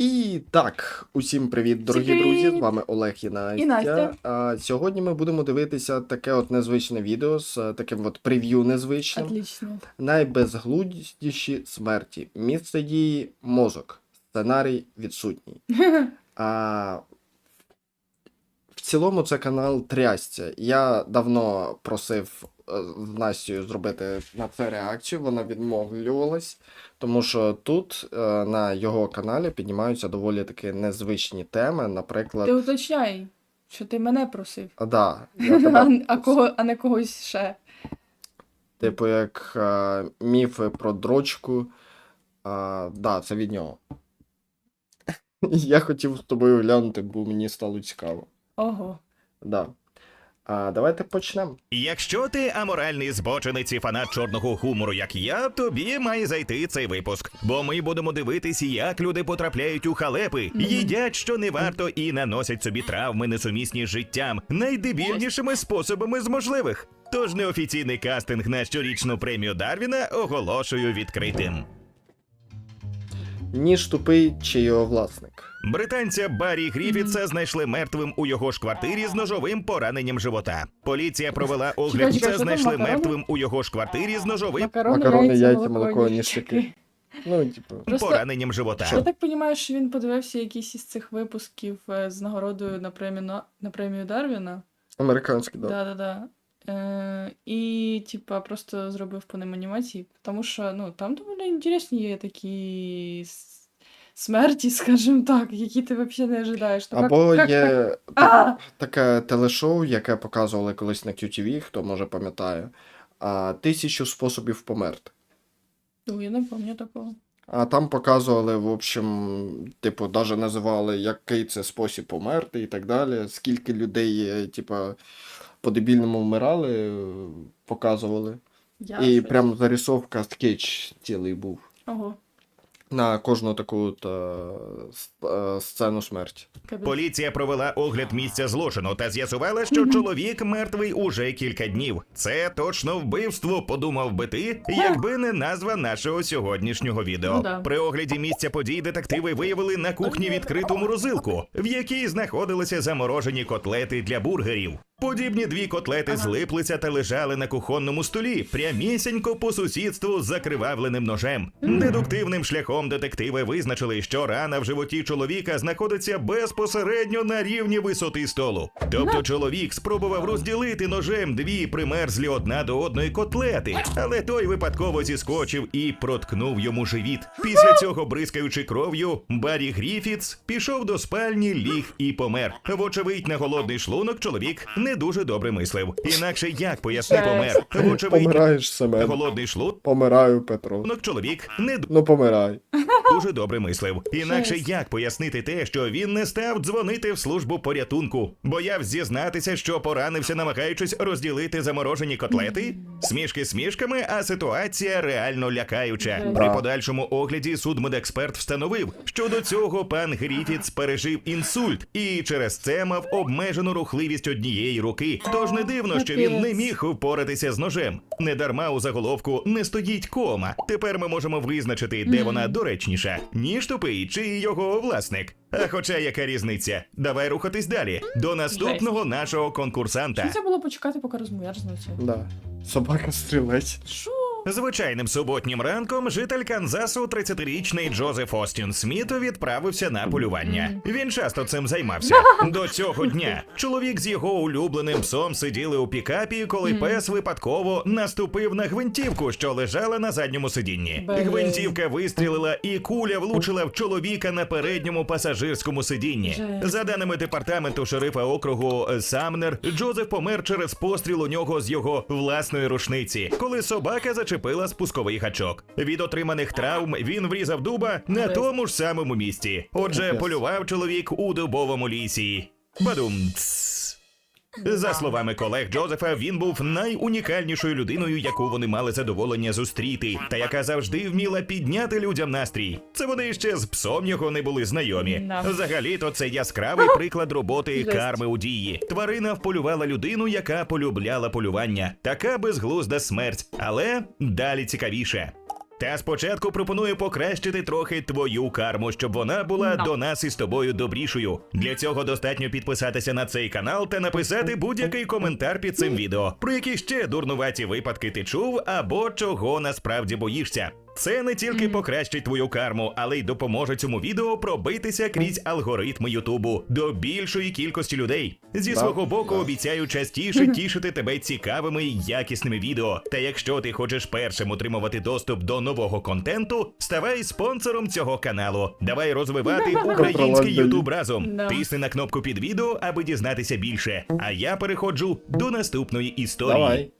І так, усім привіт, дорогі привіт! друзі! З вами Олег і Настя. І Настя. А, сьогодні ми будемо дивитися таке от незвичне відео з е, таким от прев'ю незвичним. Отлично. Найбезглуздіші смерті. Місце дії мозок. Сценарій відсутній. А, в цілому це канал Трясця. Я давно просив з Настю зробити на це реакцію, вона відмовлювалась, тому що тут е, на його каналі піднімаються доволі таки незвичні теми. Наприклад, Ти уточняй, що ти мене просив, а, да, я тебе, а, кого, а не когось ще. типу, як е, міфи про дрочку. А, да, це від нього. Я хотів з тобою глянути, бо мені стало цікаво. Ого. Да. А, давайте почнемо. Якщо ти аморальний збочинець і фанат чорного гумору, як я, тобі має зайти цей випуск. Бо ми будемо дивитися, як люди потрапляють у халепи, їдять, що не варто, і наносять собі травми, несумісні з життям, найдебільнішими способами з можливих. Тож неофіційний кастинг на щорічну премію Дарвіна оголошую відкритим. Ніж тупий чи його власник. Британця Баррі Гріфітса знайшли мертвим у його ж квартирі з ножовим пораненням живота. Поліція провела огляд. Це знайшли мертвим у його ж квартирі з ножовим Макарони, яйця, молоко, ніжки. Ну, типу, Просто пораненням живота. я так розумію, що він подивився якісь із цих випусків е, з нагородою на премію, на, премію Дарвіна. американський, да. Да-да-да. Е, і, типа, просто зробив по ним анімації, тому що ну, там доволі інтересні є такі смерті, скажімо так, які ти взагалі не ожидаєш. Ну, як- Або як є так? таке телешоу, яке показували колись на QTV, хто може пам'ятає. А, тисячу способів померти. Ну, я не пам'ятаю такого. А там показували, в общем, типу, навіть називали, який це спосіб померти і так далі. Скільки людей, е, типа, по-дебільному вмирали, е, показували. Я І щось. прям зарисовка скетч цілий був. Ого, На кожну таку от, е, е, сцену смерті. Поліція провела огляд місця злочину та з'ясувала, що чоловік мертвий уже кілька днів. Це точно вбивство, подумав би ти, якби не назва нашого сьогоднішнього відео. Ну да. При огляді місця подій детективи виявили на кухні відкриту морозилку, в якій знаходилися заморожені котлети для бургерів. Подібні дві котлети злиплися та лежали на кухонному столі, прямісінько по сусідству з закривавленим ножем. Дедуктивним шляхом детективи визначили, що рана в животі чоловіка знаходиться безпосередньо на рівні висоти столу. Тобто чоловік спробував розділити ножем дві примерзлі одна до одної котлети, але той випадково зіскочив і проткнув йому живіт. Після цього, бризкаючи кров'ю, Баррі Гріфітс пішов до спальні, ліг і помер. Вочевидь, на голодний шлунок чоловік не дуже добре мислив. Інакше як поясни помер? Вочевидь, Помираєш, Семен. голодний шлунок Помираю, Петро. чоловік не Ну, помирай. дуже добре мислив. Інакше Жесть. як пояснити те, що він не став дзвонити в службу порятунку? Бояв зізнатися, що поранився, намагаючись розділити заморожені котлети? Смішки смішками, а ситуація реально лякаюча. При Да. подальшому огляді судмедексперт встановив, що до цього пан Гріфіц пережив інсульт і через це мав обмежену рухливість однієї руки. Тож не дивно, що він не міг впоратися з ножем. Недарма у заголовку не стоїть кома. Тепер ми можемо визначити, де вона доречніша, ніж тупий чи його власник. А хоча яка різниця? Давай рухатись далі до наступного нашого конкурсанта. Що це було почекати, поки розмовляєш. Да. Собака стрілець. Що? Звичайним суботнім ранком житель Канзасу, 30-річний Джозеф Остін Сміт, відправився на полювання. Він часто цим займався. До цього дня чоловік з його улюбленим псом сиділи у пікапі, коли пес випадково наступив на гвинтівку, що лежала на задньому сидінні. Гвинтівка вистрілила, і куля влучила в чоловіка на передньому пасажирському сидінні. За даними департаменту шерифа округу е, Самнер, Джозеф помер через постріл у нього з його власної рушниці, коли собака зачепила спусковий гачок. Від отриманих травм він врізав дуба на тому ж самому місці. Отже, полював чоловік у дубовому лісі. Бадум. За словами колег Джозефа, він був найунікальнішою людиною, яку вони мали задоволення зустріти, та яка завжди вміла підняти людям настрій. Це вони ще з псом його не були знайомі. Да. Взагалі-то це яскравий приклад роботи карми у дії. Тварина вполювала людину, яка полюбляла полювання. Така безглузда смерть, але далі цікавіше. Та спочатку пропоную покращити трохи твою карму, щоб вона була no. до нас із тобою добрішою. Для цього достатньо підписатися на цей канал та написати будь-який коментар під цим відео, про які ще дурнуваті випадки ти чув або чого насправді боїшся. Це не тільки покращить твою карму, але й допоможе цьому відео пробитися крізь алгоритми Ютубу до більшої кількості людей. Зі свого боку обіцяю частіше тішити тебе цікавими й якісними відео. Та якщо ти хочеш першим отримувати доступ до нового контенту, ставай спонсором цього каналу. Давай розвивати український Ютуб разом. Тисни на кнопку під відео, аби дізнатися більше. А я переходжу до наступної історії. Давай.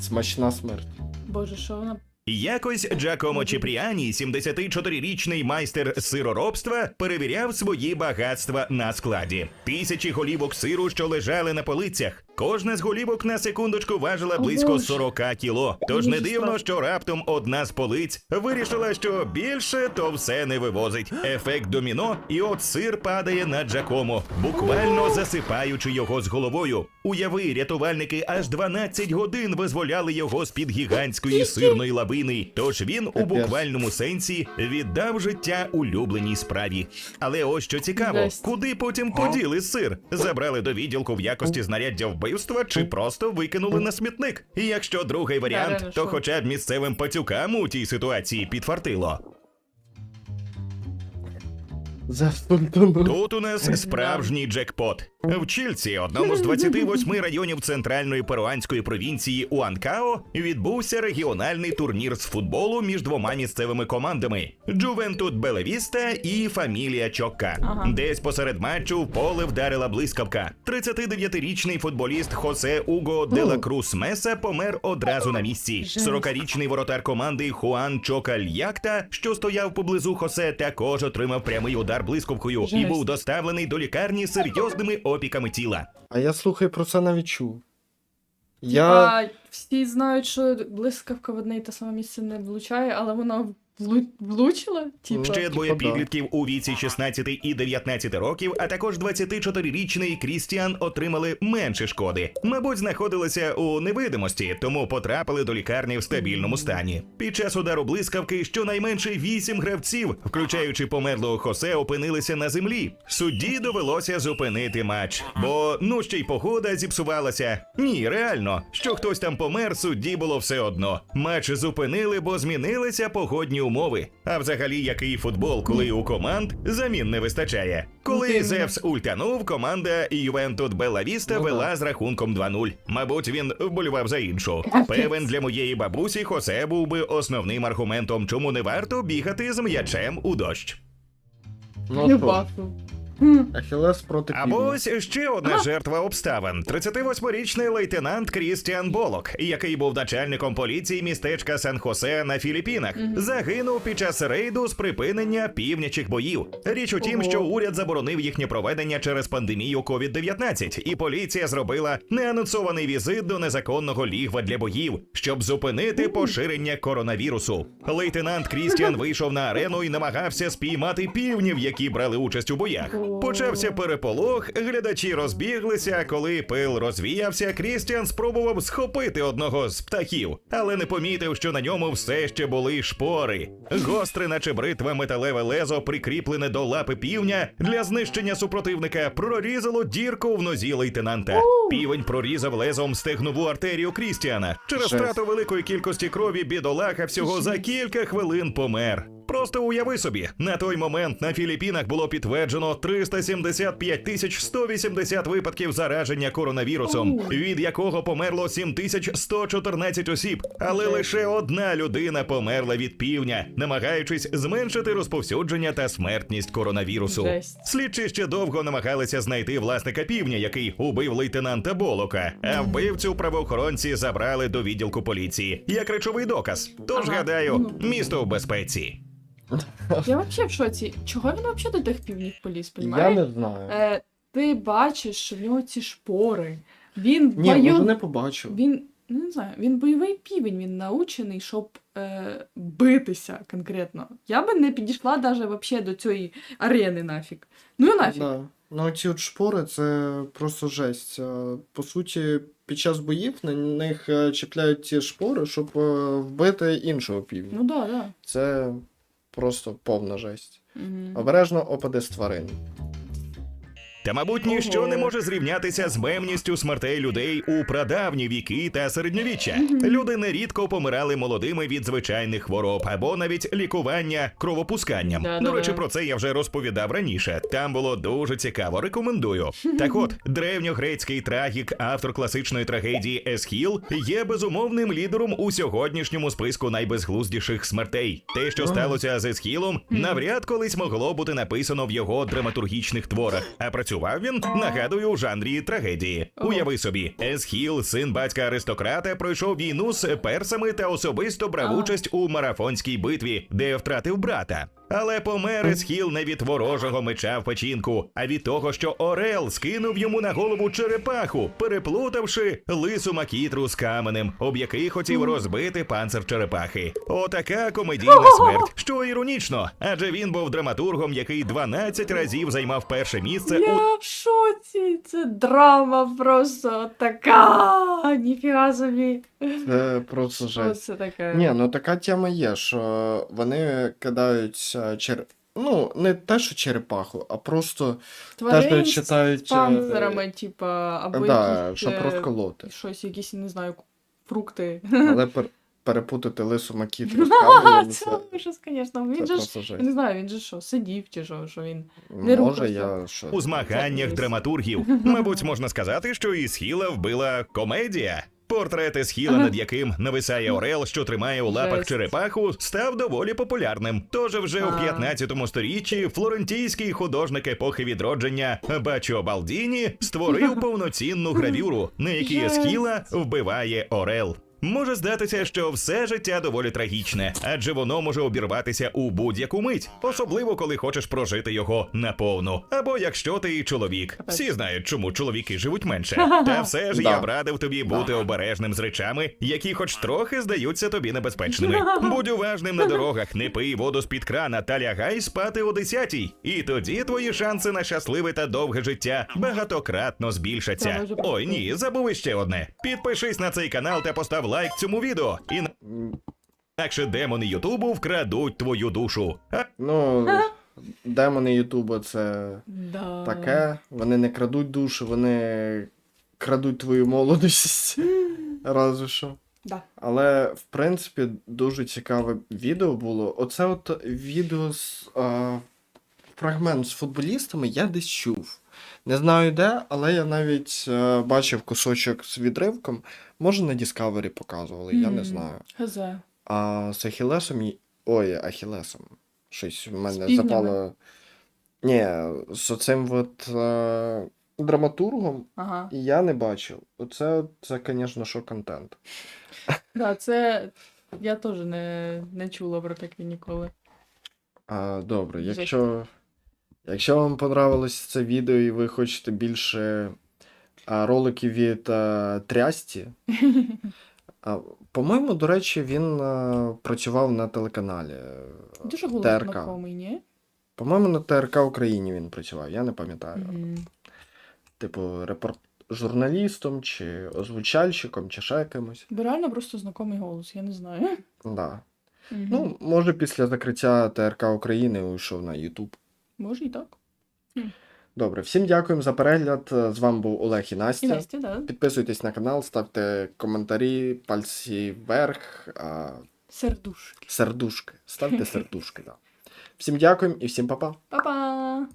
Смачна смерть. Боже, що вона. Якось Джакомо Чіпріані, 74-річний майстер сироробства, перевіряв свої багатства на складі. Тисячі голівок сиру, що лежали на полицях. Кожна з голівок на секундочку важила близько Боже. 40 кіло. Тож не дивно, що раптом одна з полиць вирішила, що більше то все не вивозить. Ефект доміно, і от сир падає на Джакомо, буквально засипаючи його з головою. Уяви, рятувальники аж 12 годин визволяли його з під гігантської сирної лавини. Тож він у буквальному сенсі віддав життя улюбленій справі. Але ось що цікаво, куди потім поділи сир? Забрали до відділку в якості знаряддя вбивства чи просто викинули на смітник? І якщо другий варіант, реально, то хоча б місцевим пацюкам у тій ситуації підфартило. За. Тут у нас справжній джекпот. В Чільці, одному з 28 районів центральної перуанської провінції Уанкао, відбувся регіональний турнір з футболу між двома місцевими командами: Джувентут Белевіста і Фамілія Чокка. Ага. Десь посеред матчу в поле вдарила блискавка. 39-річний футболіст Хосе Уго де ла Крус Меса помер одразу на місці. Жесть. 40-річний воротар команди Хуан Чокальякта, що стояв поблизу Хосе, також отримав прямий удар блискавкою і був доставлений до лікарні серйозними опіками тіла. А я слухай про це навіть чув. Я. Всі знають, що блискавка в одне і те саме місце не влучає, але вона влу- влучила? Типа. Ще двоє типа да. підлітків у віці 16 і 19 років, а також 24-річний Крістіан отримали менше шкоди. Мабуть, знаходилися у невидимості, тому потрапили до лікарні в стабільному стані. Під час удару блискавки щонайменше вісім гравців, включаючи померлого Хосе, опинилися на землі. Судді довелося зупинити матч, бо ну ще й погода зіпсувалася. Ні, реально, що хтось там помер, судді було все одно. Матч зупинили, бо змінилися погодні умови. А взагалі, який футбол, коли у команд замін не вистачає. Коли Зевс ультанув, команда Ювентут Белла Віста Ну вела з рахунком 2-0. Мабуть, він вболював за іншу. Певен, для моєї бабусі Хосе був би основним аргументом, чому не варто бігати з м'ячем у дощ. Ну, Ахілес проти Або півня. ось ще одна жертва обставин: 38-річний лейтенант Крістіан Болок, який був начальником поліції містечка Сан-Хосе на Філіппінах, загинув під час рейду з припинення півнячих боїв. Річ у тім, Ого. що уряд заборонив їхнє проведення через пандемію COVID-19, і поліція зробила неанонсований візит до незаконного лігва для боїв, щоб зупинити поширення коронавірусу. Лейтенант Крістіан вийшов на арену і намагався спіймати півнів, які брали участь у боях. Почався переполох, глядачі розбіглися. Коли пил розвіявся, Крістіан спробував схопити одного з птахів, але не помітив, що на ньому все ще були шпори. Гостре, наче бритва металеве лезо, прикріплене до лапи півня для знищення супротивника, прорізало дірку в нозі лейтенанта. Півень прорізав лезом стегнову артерію Крістіана. Через втрату великої кількості крові бідолаха всього за кілька хвилин помер. Просто уяви собі, на той момент на Філіппінах було підтверджено 375 тисяч 180 випадків зараження коронавірусом, від якого померло 7114 осіб. Але лише одна людина померла від півня, намагаючись зменшити розповсюдження та смертність коронавірусу. Слідчі ще довго намагалися знайти власника півня, який убив лейтенанта Болока. А вбивцю правоохоронці забрали до відділку поліції як речовий доказ. Тож гадаю, місто в безпеці. Я взагалі в шоці. Чого він взагалі до тих півнів поліз, Я понімаєш? не знаю. Е, ти бачиш, що в нього ці шпори. Він Ні, бою... може не побачив. Він ну, не знаю, він бойовий півень, він научений, щоб е, битися конкретно. Я би не підійшла навіть вообще до цієї арени нафіг. Ну і нафіг. Да. Ну, ці от шпори це просто жесть. Е, По суті, під час боїв на них е, чіпляють ці шпори, щоб е, вбити іншого півня. Ну да, да. Це просто повна жесть. Мгм. Обережно опаде з тварин. Та, мабуть, ніщо не може зрівнятися з мемністю смертей людей у прадавні віки та середньовіччя. Люди нерідко помирали молодими від звичайних хвороб або навіть лікування кровопусканням. До речі, про це я вже розповідав раніше. Там було дуже цікаво. Рекомендую. Так от, древньогрецький трагік, автор класичної трагедії Есхіл, є безумовним лідером у сьогоднішньому списку найбезглуздіших смертей. Те, що сталося з Есхілом, навряд колись могло бути написано в його драматургічних творах. А працював він, нагадую, у жанрі трагедії. Уяви собі, Есхіл, син батька аристократа, пройшов війну з персами та особисто брав участь у марафонській битві, де втратив брата. Але помер Есхіл не від ворожого меча в печінку, а від того, що Орел скинув йому на голову черепаху, переплутавши лису макітру з каменем, об який хотів розбити панцир черепахи. Отака комедійна смерть, що іронічно, адже він був драматургом, який 12 разів займав перше місце у Я в шоці. Це драма просто така. Ніфіга собі. Це просто жесть. це таке? Ні, ну така тема є, що вони кидають е, чер... Ну, не те, що черепаху, а просто те, що Тварин з читають. е, панцирами, типа, або да, якісь, щоб е, розколоти. щось, якісь, не знаю, фрукти. Але пер... перепутати лису макітру з кабелем, Це це, ужас, звісно. Він же ж, я не знаю, він же що, сидів чи що, що він. не Може, я що. у змаганнях драматургів. Мабуть, можна сказати, що і Схіла вбила комедія. Портрет схіла, Ага. над яким нависає Орел, що тримає у лапах черепаху, став доволі популярним. Тож вже у А. 15 сторіччі флорентійський художник епохи відродження Бачо Балдіні створив повноцінну гравюру, на якій. Есхіла вбиває Орел. Може здатися, що все життя доволі трагічне, адже воно може обірватися у будь-яку мить, особливо коли хочеш прожити його наповну. Або якщо ти чоловік. Всі знають, чому чоловіки живуть менше. Та все ж я б радив тобі бути обережним з речами, які хоч трохи здаються тобі небезпечними. Будь уважним на дорогах, не пий воду з-під крана та лягай спати о 10-й. І тоді твої шанси на щасливе та довге життя багатократно збільшаться. Ой, ні, забув іще одне. Підпишись на цей канал та постав лайк цьому відео. М, Інакше демони Ютубу вкрадуть твою душу. А Ну, демони Ютуба це Да. таке. Вони не крадуть душі, вони крадуть твою молодість. Разве що. Да. Але в принципі дуже цікаве відео було. Оце от відео з а, фрагмент з футболістами я десь чув. Не знаю де, але я навіть е, бачив кусочок з відривком. Може на Discovery показували, я не знаю. Хз. А з Ахілесом. й- Ой, Ахілесом. Щось в мене півнями? запало. Ні, з оцим от е, драматургом Ага. я не бачив. Оце, це, звісно, що контент. Да, це я теж не, не чула про таке ніколи. А, добре, Жесть. якщо, якщо вам понравилось це відео і ви хочете більше а, роликів від а, Трясті, а, по-моєму, до речі, він а, працював на телеканалі. е, Дуже голос ТРК. знакомий, ні? По-моєму, на ТРК Україні він працював, я не пам'ятаю. Мгм. Типу, репорт... журналістом, чи озвучальщиком, чи ще кимось. Бо реально просто знакомий голос, я не знаю. Да. Мгм. Ну, може, після закриття ТРК України уйшов на YouTube. Може і так. Добре, всім дякуємо за перегляд. З вами був Олег і Настя. І Настя, да. Підписуйтесь на канал, ставте коментарі, пальці вверх, а, Сердушки. сердушки. Ставте сердушки, да. Всім дякуємо і всім па-па. Па-па!